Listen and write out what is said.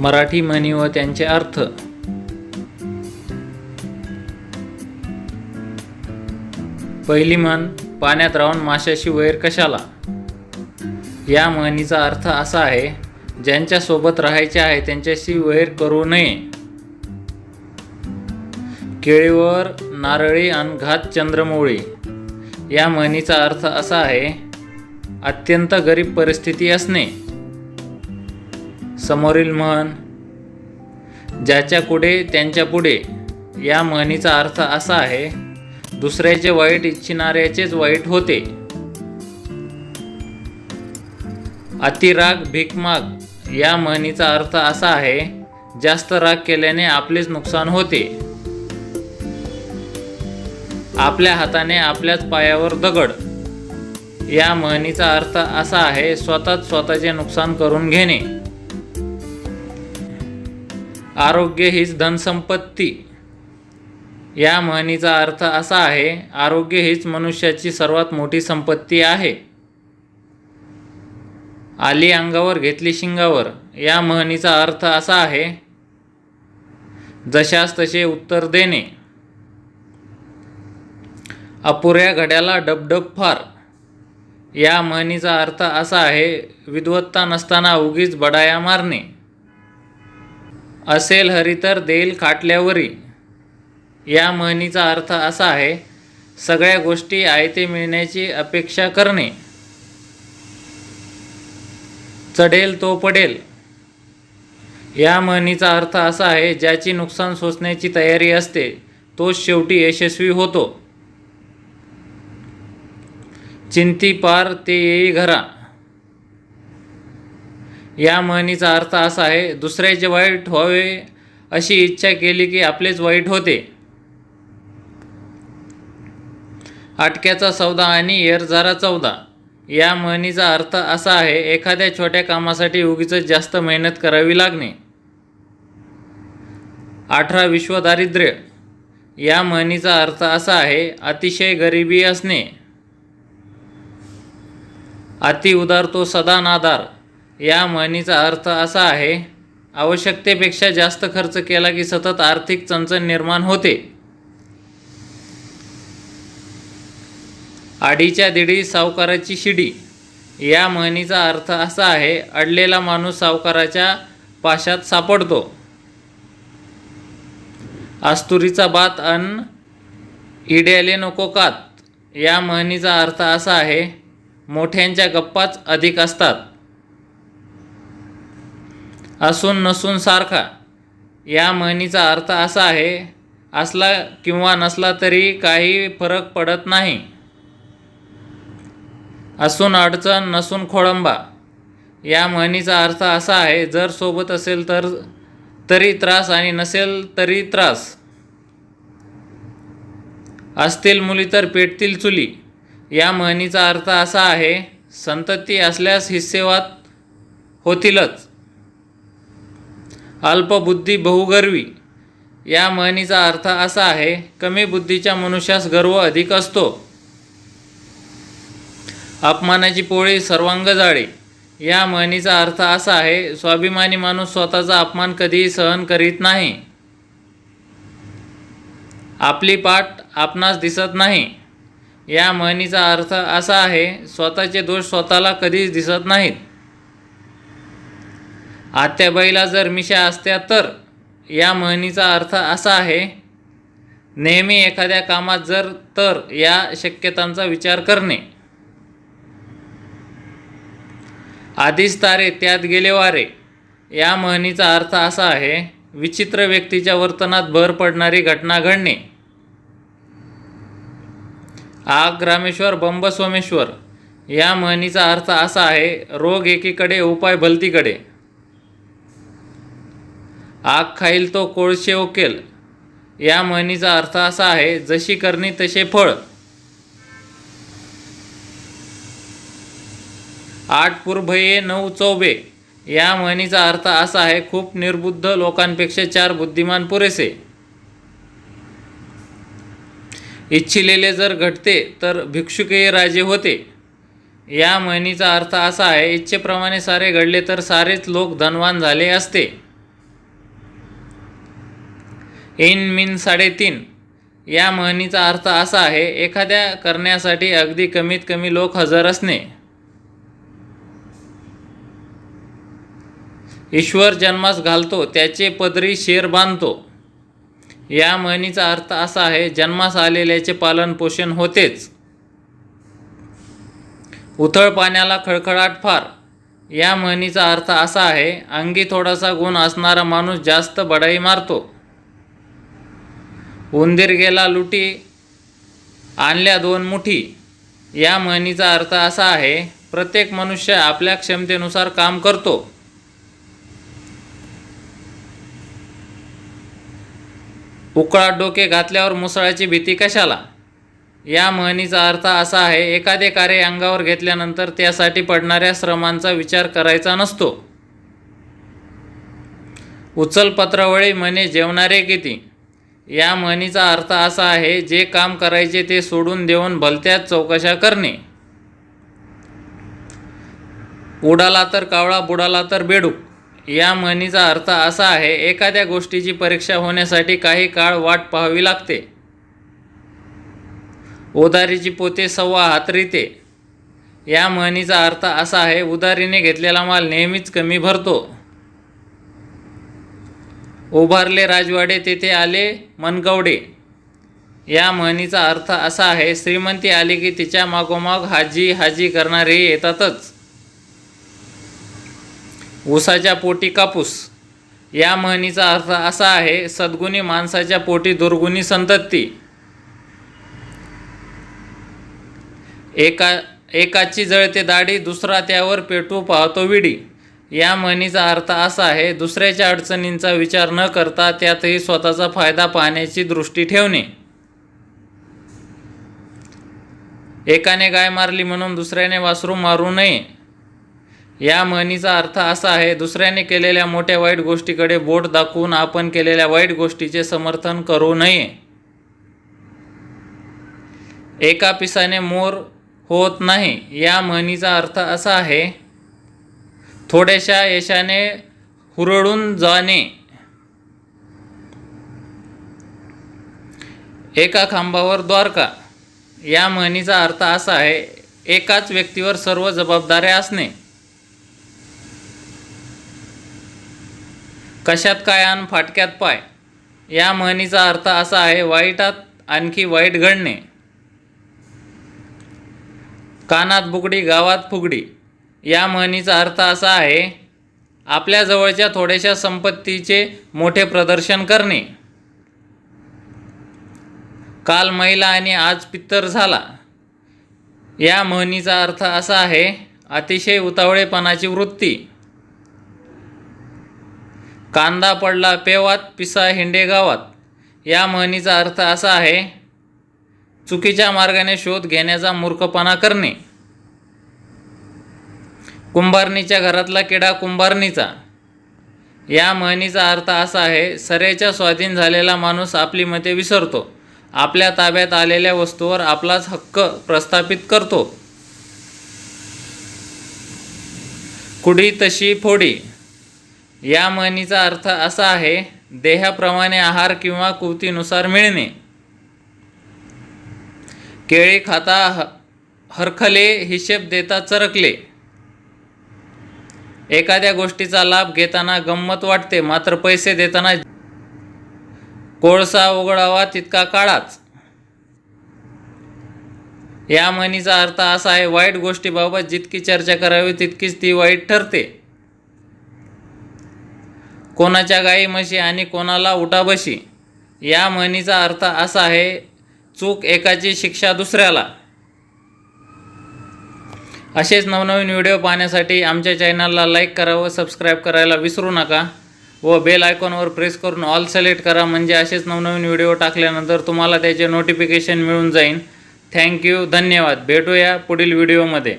मराठी म्हणी व त्यांचे अर्थ. पहिली म्हण पाण्यात राहून माशाशी वैर कशाला? या म्हणीचा अर्थ असा आहे ज्यांच्यासोबत राहायचे आहे त्यांच्याशी वैर करू नये. केळीवर नारळी अनघात चंद्रमोळी. या म्हणीचा अर्थ असा आहे अत्यंत गरीब परिस्थिती असणे. समोरील म्हण ज्याच्या पुढे त्यांच्या पुढे या म्हणीचा अर्थ असा आहे दुसऱ्याचे वाईट इच्छिणाऱ्याचेच वाईट होते. अतिराग भीकमाग या म्हणीचा अर्थ असा आहे जास्त राग केल्याने आपलेच नुकसान होते. आपल्या हाताने आपल्याच पायावर दगड. या म्हणीचा अर्थ असा आहे स्वतःच स्वतःचे नुकसान करून घेणे. आरोग्य हीच धनसंपत्ती. या म्हणीचा अर्थ असा आहे आरोग्य हीच मनुष्याची सर्वात मोठी संपत्ती आहे. आली अंगावर घेतली शिंगावर. या म्हणीचा अर्थ असा आहे जशास तसे उत्तर देणे. अपुऱ्या घड्याला डबडब फार. या म्हणीचा अर्थ असा आहे विद्वत्ता नसताना उगीच बडाया मारणे. असेल हरी तर देईल खाटल्यावरी. या म्हणीचा अर्थ असा आहे सगळ्या गोष्टी आयते मिळण्याची अपेक्षा करणे. चढेल तो पडेल. या म्हणीचा अर्थ असा आहे ज्याची नुकसान सोसण्याची तयारी असते तोच शेवटी यशस्वी होतो. चिंती पार ते येई घरा. या म्हणीचा अर्थ असा आहे दुसऱ्याचे वाईट व्हावे अशी इच्छा केली की आपलेच वाईट होते. अटक्याचा सौदा आणि एरझारा चौदा. या म्हणीचा अर्थ असा आहे एखाद्या छोट्या कामासाठी उगीच जास्त मेहनत करावी लागणे. अठरा विश्वदारिद्र्य या म्हणीचा अर्थ असा आहे अतिशय गरिबी असणे. अति उदार तो सदा नादार. या म्हणीचा अर्थ असा आहे आवश्यकतेपेक्षा जास्त खर्च केला की सतत आर्थिक चणचण निर्माण होते. आडीच्या दिडी सावकाराची शिडी. या म्हणीचा अर्थ असा आहे अडलेला माणूस सावकाराच्या पाशात सापडतो. आस्तुरीचा बात अन इड्याले नको कात. या म्हणीचा अर्थ असा आहे मोठ्यांच्या गप्पाच अधिक असतात. असून नसून सारखा. या म्हणीचा अर्थ असा आहे असला किंवा नसला तरी काही फरक पडत नाही. असून अडचण नसून खोळंबा या म्हणीचा अर्थ असा आहे जर सोबत असेल तर तरी त्रास आणि नसेल तरी त्रास. असतील मुली तर पेटतील चुली. या म्हणीचा अर्थ असा आहे संतती असल्यास हिस्सेवात होतीलच. अल्पबुद्धी बहुगर्वी. या म्हणीचा अर्थ असा आहे कमी बुद्धीच्या मनुष्यास गर्व अधिक असतो. अपमानाची पोळी सर्वांग जाळी. या म्हणीचा अर्थ असा आहे स्वाभिमानी माणूस स्वतःचा अपमान कधीही सहन करीत नाही. आपली पाठ आपणास दिसत नाही. या म्हणीचा अर्थ असा आहे स्वतःचे दोष स्वतःला कधीच दिसत नाहीत. आत्याबाईला जर मिशा असत्या तर या म्हणीचा अर्थ असा आहे नेहमी एखाद्या कामात जर तर या शक्यतांचा विचार करणे. आधीच तारे त्यात गेले वारे. या म्हणीचा अर्थ असा आहे विचित्र व्यक्तीच्या वर्तनात भर पडणारी घटना घडणे. आग रामेश्वर बंब सोमेश्वर या म्हणीचा अर्थ असा आहे रोग एकीकडे उपाय भलतीकडे. आग खाईल तो कोळशे ओकेल या म्हणीचा अर्थ असा आहे जशी करणी तसे फळ. आठ पुरभये नऊ चौबे. या म्हणीचा अर्थ असा आहे खूप निर्बुद्ध लोकांपेक्षा चार बुद्धिमान पुरेसे. इच्छिलेले जर घडते तर भिक्षुकही राजे होते. या म्हणीचा अर्थ असा आहे इच्छेप्रमाणे सारे घडले तर सारेच लोक धनवान झाले असते. इन मिन साडेतीन. या म्हणीचा अर्थ असा आहे एखाद्या करण्यासाठी अगदी कमीत कमी लोक हजर असणे. ईश्वर जन्मास घालतो त्याचे पदरी शेर बांधतो. या म्हणीचा अर्थ असा आहे जन्मास आलेल्याचे पालन पोषण होतेच. उथळ पाण्याला खळखळाट फार. या म्हणीचा अर्थ असा आहे अंगी थोडासा गुण असणारा माणूस जास्त बडाई मारतो. उंदीर गेला लुटी आणल्या दोन मुठी. या म्हणीचा अर्थ असा आहे प्रत्येक मनुष्य आपल्या क्षमतेनुसार काम करतो. उकळात डोके घातल्यावर मुसळाची भीती कशाला? या म्हणीचा अर्थ असा आहे एखादे कार्य अंगावर घेतल्यानंतर त्यासाठी पडणाऱ्या श्रमांचा विचार करायचा नसतो. उचल पत्रावळी म्हणे जेवणारे किती? या म्हणीचा अर्थ असा आहे जे काम करायचे ते सोडून देऊन भलत्याच चौकशा करणे. उडाला तर कावळा बुडाला तर बेडूक. या म्हणीचा अर्थ असा आहे एखाद्या गोष्टीची परीक्षा होण्यासाठी काही काळ वाट पाहावी लागते. उधारीची पोते सव्वा हातरीते. या म्हणीचा अर्थ असा आहे उधारीने घेतलेला माल नेहमीच कमी भरतो. उभारले राजवाडे तेथे आले मनगवडे. या म्हणीचा अर्थ असा आहे श्रीमंती आली की तिच्या मागोमाग हाजी हाजी करणारे येतातच. ऊसाच्या पोटी कापूस. या म्हणीचा अर्थ असा आहे सद्गुणी माणसाच्या पोटी दुर्गुणी संतती. एका एकाची जळते दाढी दुसरा त्यावर पेटू पाहतो विडी. या म्हणीचा अर्थ असा आहे दुसऱ्याच्या अडचणींचा विचार न करता त्यातही स्वतःचा फायदा पाहण्याची दृष्टी ठेवणे. एकाने गाय मारली म्हणून दुसऱ्याने वासरू मारू नये. या म्हणीचा अर्थ असा आहे दुसऱ्याने केलेल्या मोठ्या वाईट गोष्टीकडे बोट दाखवून आपण केलेल्या वाईट गोष्टीचे समर्थन करू नये. एका पिसाने मोर होत नाही या म्हणीचा अर्थ असा आहे थोड्याशा यशाने हुरळून जाणे. एका खांबावर द्वारका. या म्हणीचा अर्थ असा आहे एकाच व्यक्तीवर सर्व जबाबदाऱ्या असणे. कशात काय आण फाटक्यात पाय. या म्हणीचा अर्थ असा आहे वाईटात आणखी वाईट घडणे. कानात बुगडी गावात फुगडी. या म्हणीचा अर्थ असा आहे आपल्या जवळच्या थोड्याशा संपत्तीचे मोठे प्रदर्शन करणे. काल महिला आणि आज पित्तर झाला. या म्हणीचा अर्थ असा आहे अतिशय उतावळेपणाची वृत्ती. कांदा पडला पेवात पिसा हिंडे गावात. या म्हणीचा अर्थ असा आहे चुकीच्या मार्गाने शोध घेण्याचा मूर्खपणा करणे. कुंभारणीच्या घरातला किडा कुंभारणीचा. या म्हणीचा अर्थ असा आहे सरेच्या स्वाधीन झालेला माणूस आपली मते विसरतो. आपल्या ताब्यात आलेल्या वस्तूवर आपलाच हक्क प्रस्थापित करतो. कुडी तशी फोडी. या म्हणीचा अर्थ असा आहे देहाप्रमाणे आहार किंवा कुवतीनुसार मिळणे. केळी खाता ह हरखले हिशेब देता चरकले. एखाद्या गोष्टीचा लाभ घेताना गंमत वाटते मात्र पैसे देताना कोळसा उघडावा तितका काळाच. या म्हणीचा अर्थ असा आहे वाईट गोष्टीबाबत जितकी चर्चा करावी तितकीच ती वाईट ठरते. कोणाच्या गाई म्हशी आणि कोणाला उठाबशी. या म्हणीचा अर्थ असा आहे चूक एकाची शिक्षा दुसऱ्याला. असेच नवनवीन व्हिडिओ पाहण्यासाठी आमच्या चॅनलला लाईक करा व सबस्क्राईब करायला विसरू नका. व बेल आयकॉनवर प्रेस करून ऑल सिलेक्ट करा. म्हणजे असेच नवनवीन व्हिडिओ टाकल्यानंतर तुम्हाला त्याचे नोटिफिकेशन मिळून जाईल थँक्यू धन्यवाद. भेटूया पुढील व्हिडिओमध्ये